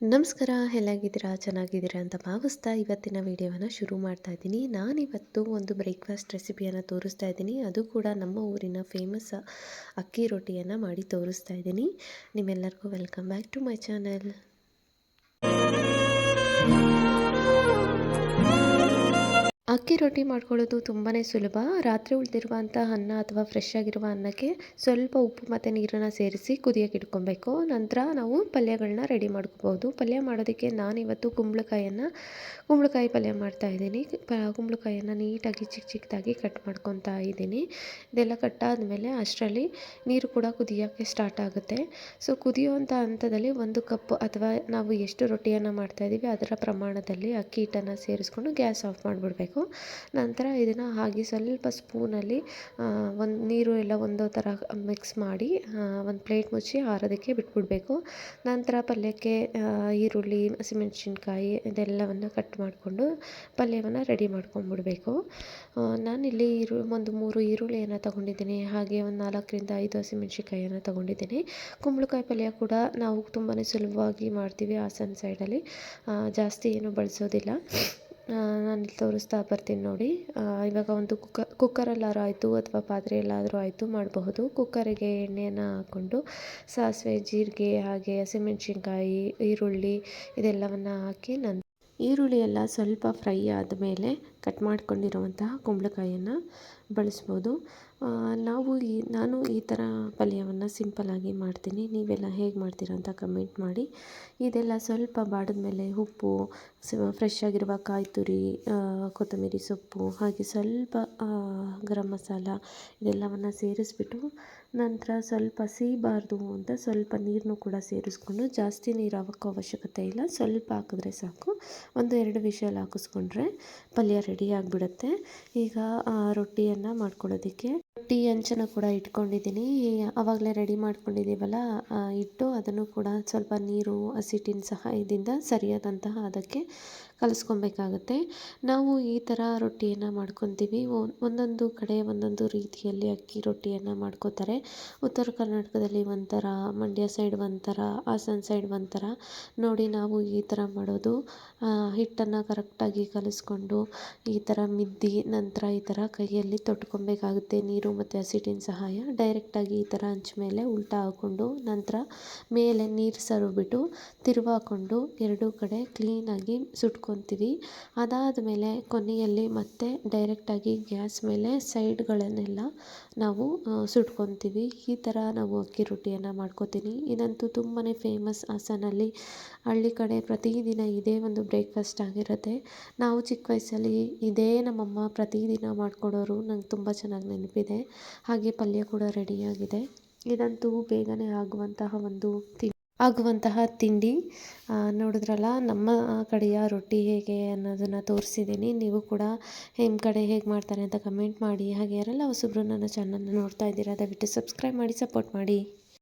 ನಮಸ್ಕಾರ, ಎಲ್ಲಾಗಿದ್ದೀರಾ? ಚೆನ್ನಾಗಿದ್ದೀರಾ ಅಂತ ಭಾವಿಸ್ತಾ ಇವತ್ತಿನ ವಿಡಿಯೋವನ್ನು ಶುರು ಮಾಡ್ತಾ ಇದ್ದೀನಿ. ನಾನಿವತ್ತು ಒಂದು ಬ್ರೇಕ್ಫಾಸ್ಟ್ ರೆಸಿಪಿಯನ್ನು ತೋರಿಸ್ತಾ ಇದ್ದೀನಿ. ಅದು ಕೂಡ ನಮ್ಮ ಊರಿನ ಫೇಮಸ್ ಅಕ್ಕಿ ರೊಟ್ಟಿಯನ್ನು ಮಾಡಿ ತೋರಿಸ್ತಾ ಇದ್ದೀನಿ. ನಿಮ್ಮೆಲ್ಲರಿಗೂ welcome back to my channel ಅಕ್ಕಿ ರೊಟ್ಟಿ ಮಾಡ್ಕೊಳ್ಳೋದು ತುಂಬಾ ಸುಲಭ. ರಾತ್ರಿ ಉಳಿದಿರುವಂಥ ಅನ್ನ ಅಥವಾ ಫ್ರೆಶ್ ಆಗಿರುವ ಅನ್ನಕ್ಕೆ ಸ್ವಲ್ಪ ಉಪ್ಪು ಮತ್ತು ನೀರನ್ನು ಸೇರಿಸಿ ಕುದಿಯೋಕೆ ಇಟ್ಕೊಬೇಕು. ನಂತರ ನಾವು ಪಲ್ಯಗಳನ್ನ ರೆಡಿ ಮಾಡ್ಕೋಬೋದು. ಪಲ್ಯ ಮಾಡೋದಕ್ಕೆ ನಾನಿವತ್ತು ಕುಂಬಳಕಾಯನ್ನು, ಕುಂಬಳಕಾಯಿ ಪಲ್ಯ ಮಾಡ್ತಾಯಿದ್ದೀನಿ ಪ ಕುಂಬಳಕಾಯಿಯನ್ನು ನೀಟಾಗಿ ಚಿಕ್ಕ ಚಿಕ್ಕದಾಗಿ ಕಟ್ ಮಾಡ್ಕೊತಾ ಇದ್ದೀನಿ. ಇದೆಲ್ಲ ಕಟ್ಟಾದಮೇಲೆ ಅಷ್ಟರಲ್ಲಿ ನೀರು ಕೂಡ ಕುದಿಯೋಕ್ಕೆ ಸ್ಟಾರ್ಟ್ ಆಗುತ್ತೆ. ಸೊ ಕುದಿಯುವಂಥ ಹಂತದಲ್ಲಿ ಒಂದು ಕಪ್ ಅಥವಾ ನಾವು ಎಷ್ಟು ರೊಟ್ಟಿಯನ್ನು ಮಾಡ್ತಾಯಿದ್ದೀವಿ ಅದರ ಪ್ರಮಾಣದಲ್ಲಿ ಅಕ್ಕಿ ಹಿಟ್ಟನ್ನು ಸೇರಿಸ್ಕೊಂಡು ಗ್ಯಾಸ್ ಆಫ್ ಮಾಡಿಬಿಡ್ಬೇಕು. ನಂತರ ಇದನ್ನು ಹಾಗೆ ಸ್ವಲ್ಪ ಸ್ಪೂನಲ್ಲಿ ಒಂದು ನೀರು ಎಲ್ಲ ಒಂದೋ ಥರ ಮಿಕ್ಸ್ ಮಾಡಿ ಒಂದು ಪ್ಲೇಟ್ ಮುಚ್ಚಿ ಆರೋದಕ್ಕೆ ಬಿಟ್ಬಿಡಬೇಕು. ನಂತರ ಪಲ್ಯಕ್ಕೆ ಈರುಳ್ಳಿ, ಹಸಿಮೆಣ್ಸಿನ್ಕಾಯಿ ಇದೆಲ್ಲವನ್ನು ಕಟ್ ಮಾಡಿಕೊಂಡು ಪಲ್ಯವನ್ನು ರೆಡಿ ಮಾಡ್ಕೊಂಡ್ಬಿಡ್ಬೇಕು ನಾನಿಲ್ಲಿ ಈರು, ಒಂದು ಮೂರು ಈರುಳ್ಳಿಯನ್ನು ತೊಗೊಂಡಿದ್ದೀನಿ. ಹಾಗೆ ಒಂದು ನಾಲ್ಕರಿಂದ ಐದು ಹಸಿಮೆಣ್ಸಿನ್ಕಾಯಿಯನ್ನು ತೊಗೊಂಡಿದ್ದೀನಿ. ಕುಂಬಳಕಾಯಿ ಪಲ್ಯ ಕೂಡ ನಾವು ತುಂಬಾ ಸುಲಭವಾಗಿ ಮಾಡ್ತೀವಿ ಹಾಸನ ಸೈಡಲ್ಲಿ ಜಾಸ್ತಿ ಏನು ಬಳಸೋದಿಲ್ಲ. ನಾನಿಲ್ಲಿ ತೋರಿಸ್ತಾ ಬರ್ತೀನಿ ನೋಡಿ. ಇವಾಗ ಒಂದು ಕುಕ್ಕ ಕುಕ್ಕರಲ್ಲಾದ್ರೂ ಆಯಿತು ಅಥವಾ ಪಾತ್ರೆಯಲ್ಲಾದರೂ ಆಯಿತು ಮಾಡಬಹುದು. ಕುಕ್ಕರಿಗೆ ಎಣ್ಣೆಯನ್ನು ಹಾಕ್ಕೊಂಡು ಸಾಸಿವೆ, ಜೀರಿಗೆ, ಹಾಗೆ ಹಸಿಮೆಣ್ಸಿನ್ಕಾಯಿ, ಈರುಳ್ಳಿ ಇದೆಲ್ಲವನ್ನು ಹಾಕಿ ನಂತರ ಈರುಳ್ಳಿ ಎಲ್ಲ ಸ್ವಲ್ಪ ಫ್ರೈ ಆದಮೇಲೆ ಕಟ್ ಮಾಡ್ಕೊಂಡಿರುವಂತಹ ಕುಂಬಳಕಾಯಿಯನ್ನು ಬಳಸ್ಬೋದು. ನಾವು ಈ, ನಾನು ಈ ಥರ ಪಲ್ಯವನ್ನು ಸಿಂಪಲ್ಲಾಗಿ ಮಾಡ್ತೀನಿ. ನೀವೆಲ್ಲ ಹೇಗೆ ಮಾಡ್ತೀರ ಅಂತ ಕಮೆಂಟ್ ಮಾಡಿ. ಇದೆಲ್ಲ ಸ್ವಲ್ಪ ಬಾಡಿದ ಮೇಲೆ ಉಪ್ಪು ಫ್ರೆಶ್ ಆಗಿರುವ ಕಾಯಿ ತುರಿ ಕೊತ್ತಂಬರಿ ಸೊಪ್ಪು, ಹಾಗೆ ಸ್ವಲ್ಪ ಗರಂ ಮಸಾಲ ಇದೆಲ್ಲವನ್ನು ಸೇರಿಸ್ಬಿಟ್ಟು ನಂತರ ಸ್ವಲ್ಪ ಸೀಬಾರ್ದು ಅಂತ ಸ್ವಲ್ಪ ನೀರನ್ನು ಕೂಡ ಸೇರಿಸ್ಕೊಂಡು ಜಾಸ್ತಿ ನೀರು ಹಾಕೋ ಅವಶ್ಯಕತೆ ಇಲ್ಲ. ಸ್ವಲ್ಪ ಹಾಕಿದ್ರೆ ಸಾಕು. ಒಂದು ಎರಡು ವಿಷಲ್ ಹಾಕಿಸ್ಕೊಂಡ್ರೆ ಪಲ್ಯ ರೆಡಿ ಆಗಿಬಿಡುತ್ತೆ. ಈಗ ರೊಟ್ಟಿಯನ್ನು ಮಾಡ್ಕೊಳ್ಳೋದಕ್ಕೆ ರೊಟ್ಟಿ ಹಂಚನ್ನು ಕೂಡ ಇಟ್ಕೊಂಡಿದ್ದೀನಿ. ಆವಾಗಲೇ ರೆಡಿ ಮಾಡ್ಕೊಂಡಿದ್ದೀವಲ್ಲ ಇಟ್ಟು ಅದನ್ನು ಕೂಡ ಸ್ವಲ್ಪ ನೀರು ಹಸಿಟ್ಟಿನ ಸಹಾಯದಿಂದ ಸರಿಯಾದಂತಹ ಅದಕ್ಕೆ ಕಲಿಸ್ಕೊಬೇಕಾಗತ್ತೆ. ನಾವು ಈ ಥರ ರೊಟ್ಟಿಯನ್ನು ಮಾಡ್ಕೊತೀವಿ. ಒಂದೊಂದು ಕಡೆ ಒಂದೊಂದು ರೀತಿಯಲ್ಲಿ ಅಕ್ಕಿ ರೊಟ್ಟಿಯನ್ನು ಮಾಡ್ಕೋತಾರೆ. ಉತ್ತರ ಕರ್ನಾಟಕದಲ್ಲಿ ಒಂಥರ, ಮಂಡ್ಯ ಸೈಡ್ ಒಂಥರ, ಹಾಸನ ಸೈಡ್ ಒಂಥರ. ನೋಡಿ ನಾವು ಈ ಥರ ಮಾಡೋದು. ಹಿಟ್ಟನ್ನು ಕರೆಕ್ಟಾಗಿ ಕಲಿಸ್ಕೊಂಡು ಈ ಥರ ಮಿದ್ದಿ ನಂತರ ಈ ಥರ ಕೈಯಲ್ಲಿ ತೊಟ್ಕೊಬೇಕಾಗುತ್ತೆ. ನೀರು ಮತ್ತು ಹಸಿಟ್ಟಿನ ಸಹಾಯ ಡೈರೆಕ್ಟಾಗಿ ಈ ಥರ ಹಂಚ್ ಮೇಲೆ ಉಲ್ಟಾ ಹಾಕ್ಕೊಂಡು ನಂತರ ಮೇಲೆ ನೀರು ಸರಿಬಿಟ್ಟು ತಿರುವಾಕೊಂಡು ಎರಡೂ ಕಡೆ ಕ್ಲೀನಾಗಿ ಸುಟ್ಕೊತೀವಿ ಅದಾದ ಮೇಲೆ ಕೊನೆಯಲ್ಲಿ ಮತ್ತೆ ಡೈರೆಕ್ಟಾಗಿ ಗ್ಯಾಸ್ ಮೇಲೆ ಸೈಡ್ಗಳನ್ನೆಲ್ಲ ನಾವು ಸುಟ್ಕೊತೀವಿ. ಈ ಥರ ನಾವು ಅಕ್ಕಿ ರೊಟ್ಟಿಯನ್ನು ಮಾಡ್ಕೋತೀನಿ. ಇದಂತೂ ತುಂಬಾ ಫೇಮಸ್ ಹಾಸನಲ್ಲಿ ಹಳ್ಳಿ ಕಡೆ ಪ್ರತಿದಿನ ಇದೇ ಒಂದು ಬ್ರೇಕ್ಫಾಸ್ಟ್ ಆಗಿರುತ್ತೆ. ನಾವು ಚಿಕ್ಕ ವಯಸ್ಸಲ್ಲಿ ಇದೇ ನಮ್ಮಮ್ಮ ಪ್ರತಿದಿನ ಮಾಡಿಕೊಡೋರು ನಂಗೆ ತುಂಬ ಚೆನ್ನಾಗಿ ನೆನಪಿದೆ. ಹಾಗೆ ಪಲ್ಯ ಕೂಡ ರೆಡಿಯಾಗಿದೆ. ಇದಂತೂ ಬೇಗನೆ ಆಗುವಂತಹ ಒಂದು ತಿಂಡಿ. ಆಗುವಂತಹ ತಿಂಡಿ. ನೋಡಿದ್ರಲ್ಲ, ನಮ್ಮ ಕಡೆಯ ರೊಟ್ಟಿ ಹೇಗೆ ಅನ್ನೋದನ್ನು ತೋರಿಸಿದ್ದೀನಿ. ನೀವು ಕೂಡ ನಿಮ್ಮ ಕಡೆ ಹೇಗೆ ಮಾಡ್ತಾರೆ ಅಂತ ಕಮೆಂಟ್ ಮಾಡಿ. ಹಾಗೆ ಯಾರೆಲ್ಲ ಹೊಸಬ್ರು ನನ್ನ ಚಾನಲ್ನ ನೋಡ್ತಾ ಇದ್ದೀರಾ, ದಯವಿಟ್ಟು ಸಬ್ಸ್ಕ್ರೈಬ್ ಮಾಡಿ ಸಪೋರ್ಟ್ ಮಾಡಿ.